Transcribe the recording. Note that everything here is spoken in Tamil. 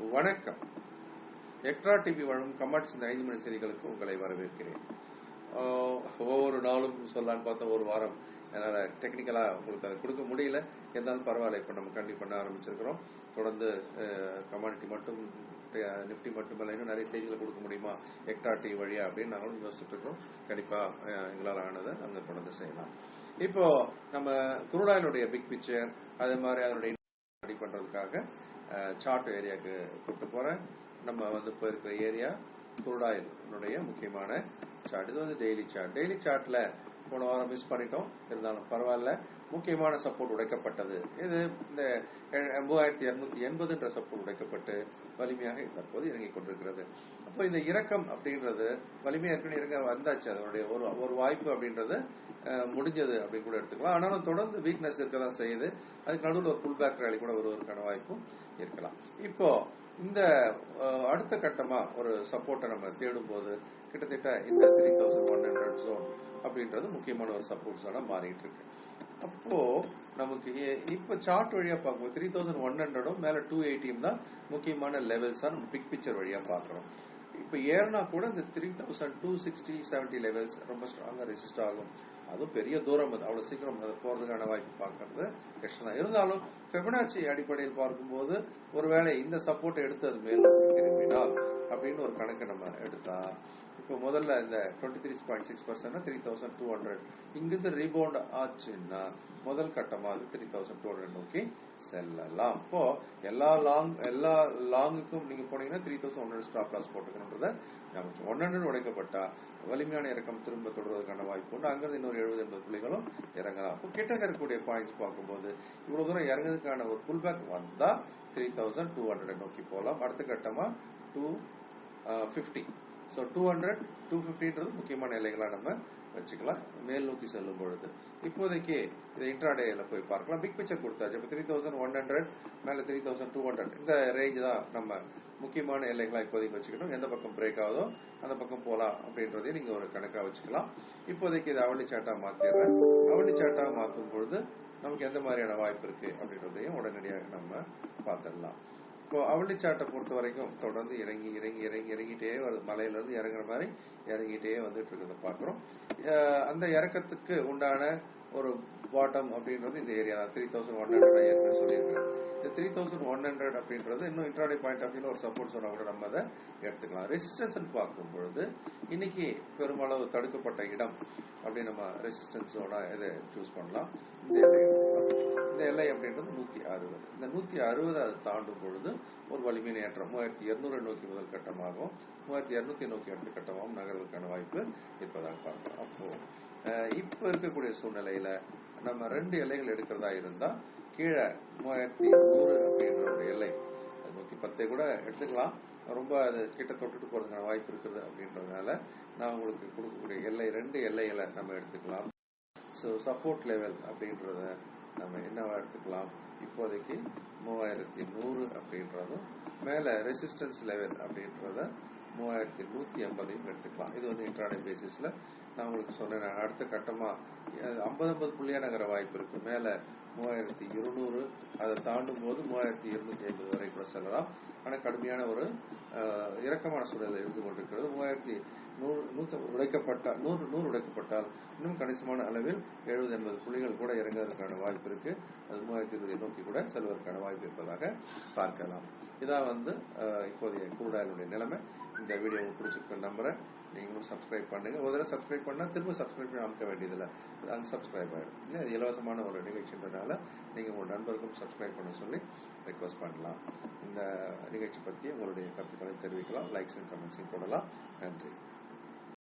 வணக்கம். எக்ட்ரா டிவி வழங்கும் கமாட்ஸ் இந்த ஐந்து மணி செய்திகளுக்கு உங்களை வரவேற்கிறேன். ஒவ்வொரு நாளும் சொல்லலான்னு பார்த்தா ஒரு வாரம். என்னால் டெக்னிக்கலாக உங்களுக்கு அதை கொடுக்க முடியல. இருந்தாலும் பரவாயில்ல. இப்போ நம்ம கண்டி பண்ண ஆரம்பிச்சிருக்கிறோம். தொடர்ந்து கமாடிட்டி மட்டும் நிஃப்டி மட்டுமல்ல. இன்னும் நிறைய செய்திகளை கொடுக்க முடியுமா? எக்டா டிவி வழியா அப்படின்னு நாங்களும் யோசிச்சுட்டு இருக்கிறோம். கண்டிப்பாக எங்களால் ஆனதை நாங்கள் தொடர்ந்து செய்யலாம். இப்போ நம்ம குருடாயினுடைய பிக் பிக்சர் அதே மாதிரி அதனுடைய பண்றதுக்காக சார்ட் ஏரியாவுக்கு கூப்பிட்டு போறேன். நம்ம வந்து போயிருக்கிற ஏரியா குருடாயினுடைய முக்கியமான சார்ட் இது வந்து டெய்லி சார்ட் டெய்லி சார்ட்ல போன வாரம் மிஸ் பண்ணிட்டோம். இருந்தாலும் பரவாயில்ல. முக்கியமான சப்போர்ட் உடைக்கப்பட்டது. இது இந்த மூவாயிரத்தி இருநூத்தி எண்பதுன்ற சப்போர்ட் உடைக்கப்பட்டு வலிமையாக தற்போது இறங்கிக் கொண்டிருக்கிறது. அப்போ இந்த இறக்கம் அப்படின்றது வலிமையா இருக்குன்னு இறங்க வந்தாச்சு. அதனுடைய ஒரு ஒரு வாய்ப்பு அப்படின்றது முடிஞ்சது அப்படின்னு கூட எடுத்துக்கலாம். ஆனாலும் தொடர்ந்து வீக்னஸ் இருக்க தான் செய்யுது. அதுக்கு நடுவில் ஒரு புல் பேக் ரேலி கூட வருவதற்கான வாய்ப்பும் இருக்கலாம். இப்போ இந்த அடுத்த கட்டமா ஒரு சப்போர்ட்டை நம்ம தேடும் போது கிட்டத்தட்ட இந்த three thousand one hundred zone அப்படின்றது முக்கியமான ஒரு சப்போர்ட் ஜோனாக மாறிட்டு இருக்கு அப்போ நமக்கு இப்போ சார்ட் வழியா பார்க்கும்போது த்ரீ தௌசண்ட் ஒன் ஹண்ட்ரடும் மேல டூ எயிட்டியும் தான் முக்கியமான லெவல்ஸா நம்ம பிக் பிக்சர் வழியா பார்க்குறோம். இப்ப ஏறினா கூட இந்த three thousand two sixty seventy levels ரொம்ப ஸ்ட்ராங்கா ரெசிஸ்ட் ஆகும். அதுவும் பெரிய தூரம் அது. அவ்வளவு சீக்கிரம் அது போறதுக்கான வாய்ப்பு பார்க்கறது. கஷ்டம் தான். இருந்தாலும் பெபனாச்சி அடிப்படையில் பார்க்கும்போது ஒருவேளை இந்த சப்போர்ட் எடுத்து அது மேலும் திரும்பினால் அப்படின்னு ஒரு கணக்கு நம்ம எடுத்தா இப்போ முதல்ல இந்த twenty three point six percent three thousand two hundred இங்கிருந்து ரீபவுண்ட் ஆச்சுன்னா முதல் கட்டமா அது த்ரீ தௌசண்ட் டூ ஹண்ட்ரட் நோக்கி செல்லலாம். அப்போ எல்லா லாங் எல்லா லாங்குக்கும் நீங்க போனீங்கன்னா three thousand one hundred stop loss போட்டுக்கணுன்றத one hundred உடைக்கப்பட்டா வலிமையான இறக்கம் திரும்ப தொடர்வதற்கான வாய்ப்பு உண்டு. அங்கிருந்து இன்னொரு எழுபது எண்பது புள்ளிகளும் இறங்கலாம். அப்போ கிட்டக்க இருக்கக்கூடிய பாயிண்ட்ஸ் பார்க்கும்போது இவ்வளவு தூரம் இறங்குறதுக்கான ஒரு புல் பேக் வந்தா த்ரீ தௌசண்ட் டூ ஹண்ட்ரட் நோக்கி போகலாம். அடுத்த கட்டமா two fifty so two hundred two ஃபிஃப்டின்றது முக்கியமான எல்லைகளா நம்ம வச்சுக்கலாம். மேல் நோக்கி செல்லும் பொழுது. இப்போதைக்கு இதை இன்ட்ராடேயில் போய் பார்க்கலாம். பிக் பிக்சர் கொடுத்தாச்சு. இப்போ த்ரீ தௌசண்ட் ஒன் ஹண்ட்ரட் மேலே த்ரீ தௌசண்ட் டூ ஹண்ட்ரட் இந்த ரேஞ்ச் தான் நம்ம முக்கியமான எல்லைகளாக இப்போதைக்கு வச்சுக்கணும். எந்த பக்கம் பிரேக் ஆகுதோ அந்த பக்கம் போகலாம் அப்படின்றதையும் நீங்கள் ஒரு கணக்காக வச்சுக்கலாம். இப்போதைக்கு இதை அவளி சாட்டாக மாற்றிடுறேன் அவளி சாட்டாக மாற்றும் பொழுது நமக்கு எந்த மாதிரியான வாய்ப்பு இருக்குது அப்படின்றதையும் உடனடியாக நம்ம பார்த்துடலாம். இப்போ அவளிச்சாட்டை பொறுத்த வரைக்கும் தொடர்ந்து இறங்கி இறங்கி இறங்கி இறங்கிட்டே வருது. மலையில இருந்து இறங்குற மாதிரி இறங்கிட்டே வந்துட்டு இருக்கிறத பாக்குறோம் அந்த இறக்கத்துக்கு உண்டான ஒரு பாட்டம் அப்படின்றது இந்த ஏரியா தான். த்ரீ தௌசண்ட் ஒன் ஹண்ட்ரட் ஏற்கனவே சொல்லியிருக்கேன் இந்த த்ரீ தௌசண்ட் ஒன் ஹண்ட்ரட் அப்படின்றது இன்னும் இன்ட்ராடே பாயிண்ட் ஆஃப் வியூல ஒரு சப்போர்ட் சொன்னா கூட நம்ம அதை எடுத்துக்கலாம். ரெசிஸ்டன்ஸ் பார்க்கும் பொழுது இன்னைக்கு பெருமளவு தடுக்கப்பட்ட இடம் அப்படின்னு நம்ம ரெசிஸ்டன்ஸோட இதை சூஸ் பண்ணலாம். இந்த இந்த எல்லை அப்படின்றது நூத்தி அறுபது. இந்த நூத்தி அறுபது அதை தாண்டும் பொழுது ஒரு வலிமையின் ஏற்றம் மூவாயிரத்தி இருநூறு நோக்கி முதல் கட்டமாகவும் மூவாயிரத்தி இருநூத்தி நோக்கி அடுத்த கட்டமாகவும் நகர்வதற்கான வாய்ப்பு இருப்பதாக பார்க்கலாம் அப்போ இப்ப இருக்கக்கூடிய சூழ்நிலையில நம்ம ரெண்டு எல்லைகள் எடுக்கிறதா இருந்தா கீழே மூவாயிரத்தி நூறு அப்படின்ற ஒரு எல்லை நூத்தி பத்தை கூட எடுத்துக்கலாம். ரொம்ப அது கிட்ட தொட்டுட்டு போறதுக்கான வாய்ப்பு இருக்கிறது அப்படின்றதுனால நான் உங்களுக்கு கொடுக்கக்கூடிய எல்லை ரெண்டு எல்லைகளை நம்ம எடுத்துக்கலாம். ஸோ சப்போர்ட் லெவல் அப்படின்றத நம்ம என்னவா எடுத்துக்கலாம்? இப்போதைக்கு மூவாயிரத்தி நூறு அப்படின்றதும் மேல ரெசிஸ்டன்ஸ் லெவல் அப்படின்றத மூவாயிரத்தி நூத்தி ஐம்பதையும் எடுத்துக்கலாம். இது வந்து இன்ட்ராடே பேசிஸ்ல நான் உங்களுக்கு சொன்னேன். அடுத்த கட்டமா ஐம்பது ஐம்பது புள்ளியா நகர வாய்ப்பு இருக்கு. மேல மூவாயிரத்தி இருநூறு அதை தாண்டும் போது மூவாயிரத்தி இருநூத்தி ஐம்பது வரை கூட செல்லலாம். ஆனா கடுமையான ஒரு இறக்கமான சூழல் இருந்து கொண்டிருக்கிறது. மூவாயிரத்தி நூறு நூத்தி உடைக்கப்பட்டால் நூறு நூறு உடைக்கப்பட்டால் இன்னும் கணிசமான அளவில் எழுபது எண்பது புள்ளிகள் கூட இறங்குவதற்கான வாய்ப்பு இருக்கு. அது மூவாயிரத்தி இருபதை நோக்கி கூட செல்வதற்கான வாய்ப்பு இருப்பதாக பார்க்கலாம். இதான் வந்து இப்போதைய கூடாயினுடைய நிலைமை. இந்த வீடியோ உங்களுக்கு பிடிச்சிருக்கு நம்புறேன். நீங்களும் சப்ஸ்கிரைப் பண்ணுங்க. ஒரு தடவை சப்ஸ்கிரைப் பண்ணா திரும்ப சப்ஸ்கிரைப் பண்ணி அமைக்க வேண்டியதில்லை. அது அன்சப்ஸ்கிரைப் ஆயிடும். இல்லை அது இலவசமான ஒரு நிகழ்ச்சின்றதுனால நீங்க உங்க நண்பருக்கும் சப்ஸ்கிரைப் பண்ண சொல்லி ரெக்வஸ்ட் பண்ணலாம். இந்த நிகழ்ச்சி பற்றி உங்களுடைய கருத்துக்களை தெரிவிக்கலாம். லைக்ஸ் அண்ட் கமெண்ட்ஸையும் போடலாம். நன்றி.